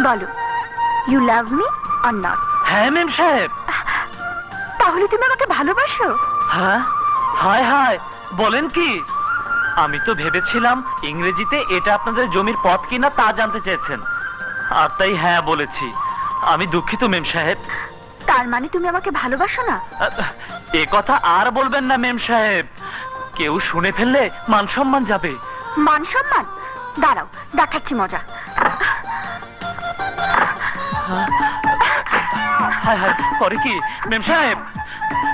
বলো you love me or not হ্যাঁ মেম সাহেব। তাহলে তুমি আমাকে ভালোবাসো? হ্যাঁ হায় হায় বলেন কি? আমি তো ভেবেছিলাম ইংরেজিতে এটা আপনাদের জমির পথ কিনা তা জানতে চেয়েছেন। আর তাই হ্যাঁ বলেছি। আমি দুঃখিত মেম সাহেব। তার মানে তুমি আমাকে ভালোবাসো না? এ কথা আর বলবেন না মেম সাহেব। কেউ শুনে ফেললে মান সম্মান যাবে। মান সম্মান? দাঁড়াও দেখাচ্ছি মজা। হায় হায় করে কি? মেম সাহেব?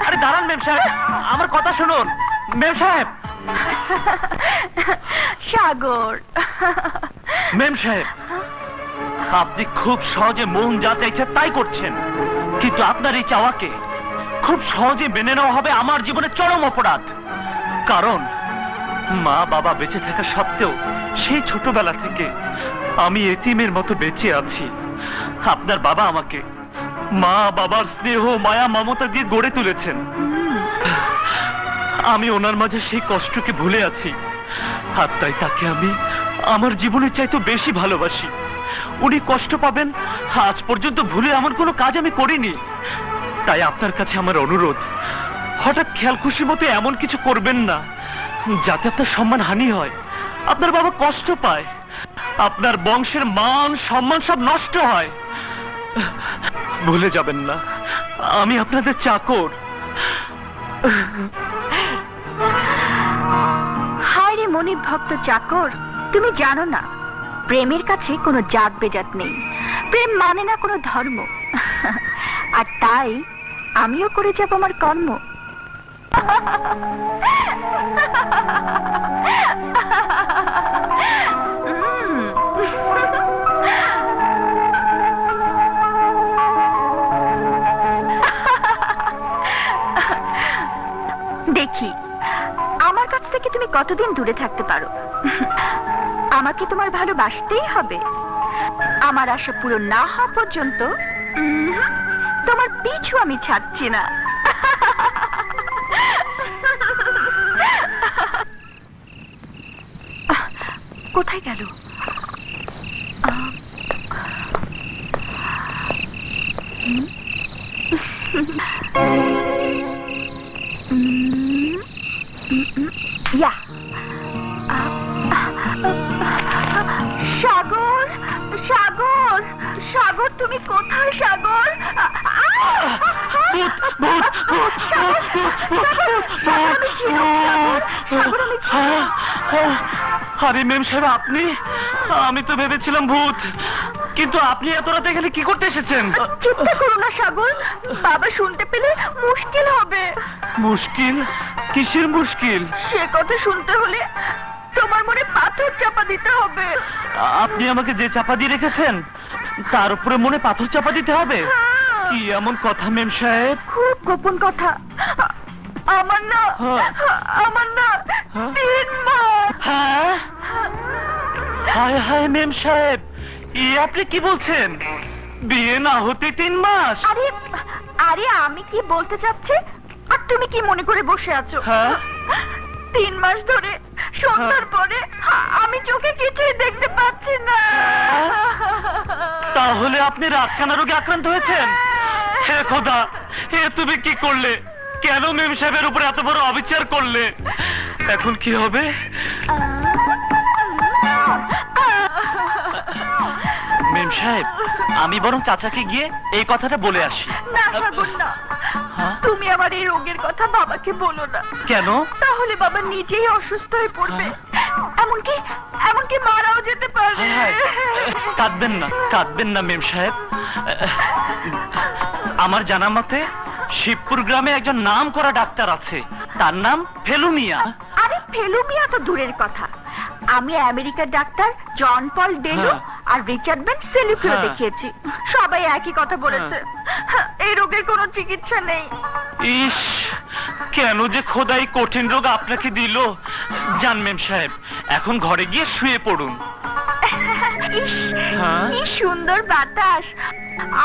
আরে দাঁড়ান মেম সাহেব আমার কথা শুনুন। মেম সাহেব! সাগর। মেম সাহেব আপনি খুব সহজে মন যা চাইছে তাই করছেন। কিন্তু আপনার এই চাওয়াকে খুব সহজে মেনে নেওয়া হবে আমার জীবনে চরম অপরাধ। কারণ মা বাবা বেঁচে থাকা সত্ত্বেও সেই ছোটবেলা থেকে আমি এতিমের মতো বেঁচে আছি। আপনার বাবা আমাকে মা, বাবার স্নেহ, মায়া, মমতা দিয়ে গড়ে তুলেছেন। আমি ওনার মাঝে সেই কষ্টকে ভুলে আছি। আর তাই তাকে আমি আমার জীবনের চাইতে বেশি ভালোবাসি। উনি কষ্ট পাবেন, আজ পর্যন্ত ভুলে এমন কোনো কাজ আমি করিনি। তাই আপনার কাছে আমার অনুরোধ, হঠাৎ খেয়াল খুশি মতো এমন কিছু করবেন না, যাতে আপনার সম্মান হানি হয়। আপনার বাবা কষ্ট পায়। আপনার বংশের মান, সম্মান সব নষ্ট হয়। ভুলে যাবেন না, আমি আপনাদের চাকর। হায় রে মনিব ভক্ত চাকর, তুমি জানো না, প্রেমের কাছে কোনো জাত বেজাত নেই। প্রেম মানে না কোনো ধর্ম। আর তাই আমিও করে যাব আমার কর্ম। দেখি। আমার কাছ থেকে তুমি কতদিন দূরে থাকতে পারো? আমাকে তোমার ভালোবাসতেই হবে। আমার আশা পূরণ না হওয়া পর্যন্ত তোমার পিছু আমি ছাড়ছি না। কোথায় গেল? হুম? সাগর, আমি ঝিনুক। আরে মেম সাহেব আপনি? আমি তো ভেবেছিলাম ভূত। কিন্তু আপনি এত রাতে কি করতে এসেছেন? চিন্তা করো না সাগর। বাবা শুনতে পেলে মুশকিল হবে। মুশকিল? কিসের মুশকিল? সে কথা শুনতে হলে তোমার মনে পাথর চাপা দিতে হবে। আপনি আমাকে যে চাপা দিয়ে রেখেছেন তার উপরে মনে পাথর চাপা দিতে হবে। কি এমন কথা মেম সাহেব? খুব গোপন কথা। আমার না হ্যাঁ। আমার না হ্যাঁ? তিন মাস। হ্যাঁ? হায় হায় মেম সাহেব ই আপনি কি বলছেন? বিয়ে না হতে তিন মাস? আরে আরে আমি কি বলতে চাচ্ছি? আর তুমি কি মনে করে বসে আছো? হ্যাঁ? তিন মাস ধরে সন্ধ্যার হ্যাঁ। পরে আমি চোখে কিছুই দেখতে পাচ্ছি না। তাহলে আপনি রাতকানা রোগে আক্রান্ত হয়েছেন? হে খোদা হে তুমি কি করলে? কেন মেম সাহেবের উপরে এত বড় অবিচার করলে? এখন কি হবে? মেম সাহেব আমি বরং চাচাকে গিয়ে এই কথাটা বলে আসি। না সাগর না হ্যাঁ? তুমি আমার এই রোগের কথা বাবাকে বলো না। কেন? তাহলে বাবা নিজেই অসুস্থ হয়ে পড়বে। এমনকি এমনকি মারাও যেতে পারে হায় হায়, কাঁদবেন না কাঁদবেন না মেম সাহেব। আমার জানা মতে শিবপুর গ্রামে একজন নাম করা ডাক্তার আছে। তার নাম ফেলুমিয়া। আরে ফেলুমিয়া তো দূরের কথা। আমি আমেরিকার ডাক্তার জন পল ডেলু হ্যাঁ। আর রিচার্ড সেলিফিও হ্যাঁ। দেখিয়েছি। সবাই একই কথা বলেছে। এই রোগের কোনো চিকিৎসা নেই। ইস কেন যে খোদাই কঠিন রোগ আপনাকে দিল? জান মেম সাহেব এখন ঘরে গিয়ে শুয়ে পড়ুন। ইস, হ্যাঁ? কি সুন্দর বাতাস।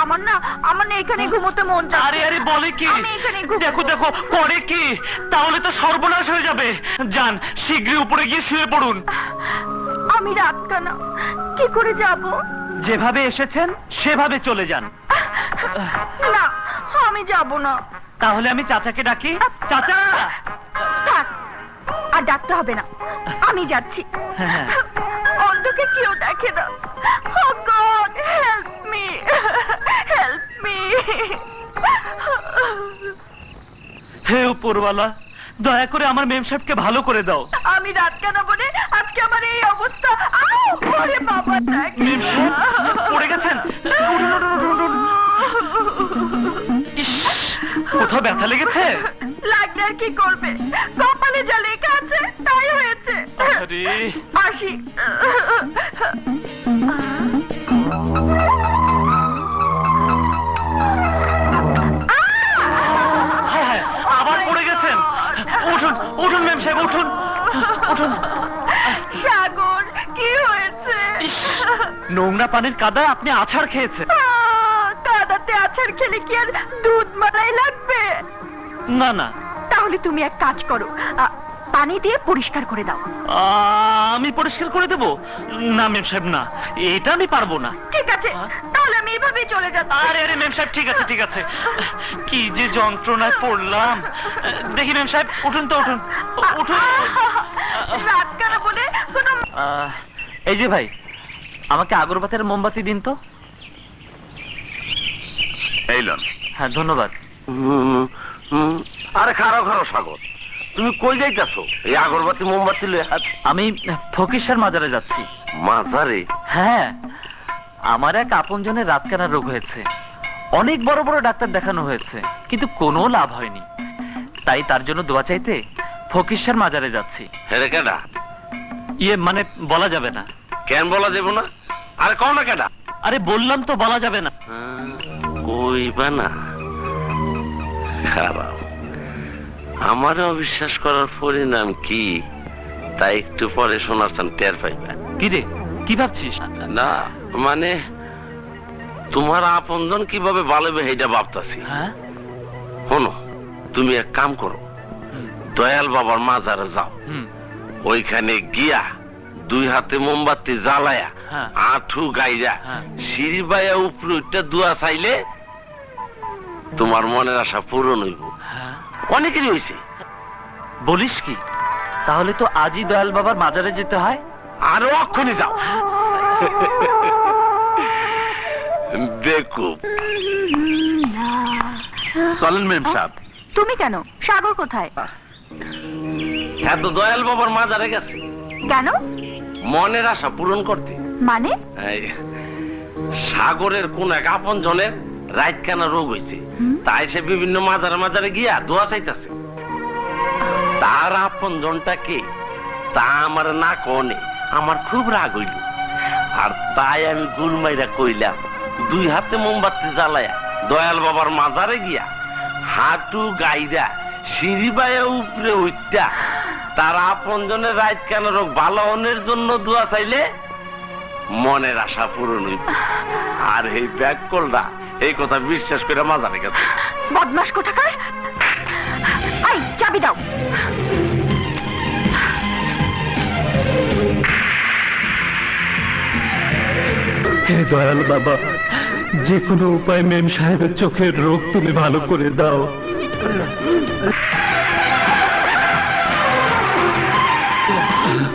আমার না আমার না এখানে ঘুমোতে মন চাচ্ছে আরে আরে বলে কি? আমি এখানে ঘুমোবো। দেখো দেখো করে কি? তাহলে তো সর্বনাশ হয়ে যাবে। যান শীঘ্রই উপরে গিয়ে শুয়ে পড়ুন। আমি রাত কানা কি করে যাব? যেভাবে এসেছেন সেভাবে চলে যান। না আমি যাব না। তাহলে আমি চাচাকে ডাকি। চাচা! থাক আর ডাকতে হবে না। আমি যাচ্ছি। হ্যাঁ। অন্ধকে কেউ দেখে না। ও God help me help me হে উপরওয়ালা দয়া করে আমার মেম সাহেবকে ভালো করে দাও। আমি রাত কেন বলে আজকে আমার এই অবস্থা! ওরে বাবা পড়ে গেছেন? কোথাও ব্যথা লেগেছে? লাগলে আর কি করবে? কপালে যা লেখা আছে তাই হয়েছে। আসি। আবার পড়ে গেছেন? উঠুন উঠুন মেম সাহেব উঠুন। উঠুন। সাগর কি হয়েছে? নোংরা পানির কাদায় আপনি আছাড় খেয়েছেন। কাদাতে আছাড় খেলে কি আর দুধ মালাই লাগবে? না না। তাহলে তুমি এক কাজ করো পানি দিয়ে পরিষ্কার করে দাও। আমি পরিষ্কার করে দেব? না মেম সাহেব না। এটা আমি পারব না। ঠিক আছে তাহলে আমি এভাবেই চলে যাচ্ছি। আরে আরে মেম সাহেব ঠিক আছে ঠিক আছে। কি যে যন্ত্রণায় পড়লাম। দেখি মেম সাহেব উঠুন তো উঠুন। উঠুন। বলে কোনো এই যে ভাই আমাকে আগরবাতের মোমবাতি দিন তো। এই লন। হ্যাঁ ধন্যবাদ। আরে খারো খারো সাগর। তুমি কই যাইতাছো? এই আগরবাতি মোমবাতি লয়ে আমি ফকিসার মাজারে যাচ্ছি। মাথারে হ্যাঁ আমার এক আপনজনের রাতকানার রোগ হয়েছে। অনেক বড় বড় ডাক্তার দেখানো হয়েছে কিন্তু কোনো লাভ হয়নি। তাই তার জন্য দোয়া চাইতে ফকিসার মাজারে যাচ্ছি। হেরে কেডা? ইয়ে মানে বলা যাবে না। কেন বলা যাব না? আরে কও না কেডা? আরে বললাম তো বলা যাবে না। কইবা না। খারাপ। আমার অবিশ্বাস করার পরিণাম কি? তাই একটু পরে শোনার চান টের পাইবা। কি রে? কি ভাবছিস? না মানে তোমার আপনজন কীভাবে বালেবে সেইটা ভাবতাছি। হ্যাঁ? শোনো তুমি এক কাম করো। দয়াল বাবার মাজারে যাও। ওইখানে গিয়া দুই হাতে মোমবাতি জ্বালায়া হ্যাঁ। আঁঠু গাইরা হ্যাঁ। সিঁড়ি বাইয়া উপরে উঠটা দুয়া চাইলে তোমার মনের আশা পূরণ হইব। হ্যাঁ। অনেকেরই হয়েছে বলিস কি? তাহলে তো আজই দয়াল বাবার মাজারে যেতে হয়। আরও অক্ষণে যাও। দেখো। চলেন মেম সাহেব। তুমি কেন? সাগর কোথায়? হ্যাঁ তো দয়াল বাবার মাজারে গেছে। কেন? মনের আশা পূরণ করতে। মানে? সাগরের কোন এক আপন জনের রাইট কানা রোগ হয়েছে তাই সে বিভিন্ন মাজারে মাজারে গিয়া দোয়া চাইতেছে। তার আপন জনটা কে? তা আমার না কনে। আমার খুব রাগ হইল। আর তাই আমি গুলমাইরা কইলাম দুই হাতে মোমবাতি জ্বালায়া দয়াল বাবার মাজারে গিয়া হাঁটু গাইরা সিঁড়ি বায়া উপরে উঠতা তার আপন জনের রাইট কানা রোগ? ভালো হনের জন্য দোয়া চাইলে মনের আশা পূরণ হইব। আর এই ব্যাগ করলা এই কথা বিশ্বাস করে মাজারে গেছে বদমাস কোথাকার? আই চাবি দাও। হে দয়াল বাবা যে কোনো উপায় মেম সাহেবের চোখের রোগ তুমি ভালো করে দাও।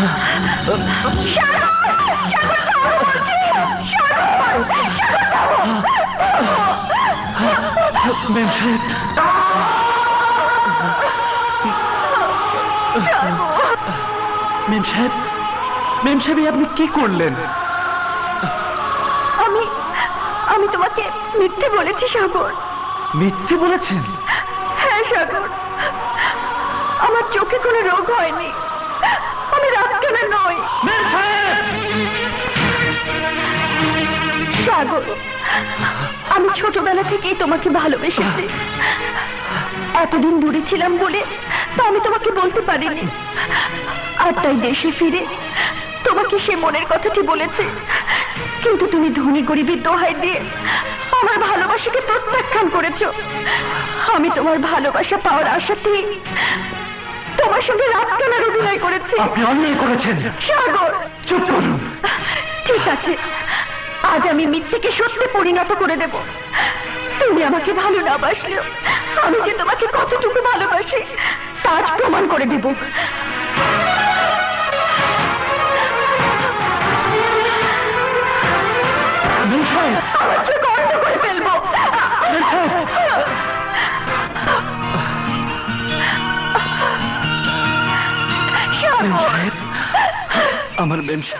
মেম সাহেব মেম সাহেব মেম সাহেব আপনি কি করলেন? আমি আমি তোমাকে মিথ্যে বলেছি সাগর। মিথ্যে বলেছেন? হ্যাঁ সাগর। আমার চোখে কোনো রোগ হয়নি। সাগর, আমি ছোটবেলা থেকেই তোমাকে ভালোবেসেছি। এতদিন দূরে ছিলাম বলে তা আমি তোমাকে বলতে পারিনি। আর তাই দেশে ফিরে তোমাকে সে মনের কথাটি বলেছে। কিন্তু তুমি ধনী গরিবের দোহাই দিয়ে আমার ভালোবাসাকে প্রত্যাখ্যান করেছ। আমি তোমার ভালোবাসা পাওয়ার আশাতেই তোমার সঙ্গে রাত কেনার অভিনয় করেছি। আপনি অন্যায় করেছেন। সাগর। চুপ করুন। ঠিক আছে। আজ আমি মিথ্যেকে সত্যি পরিণত করে দেব। তুমি আমাকে ভালো না বাসলেও আমি যে তোমাকে কতটুকু ভালোবাসি তা আজ প্রমাণ করে দেব। আমার সাগর আমার মেম সাহেব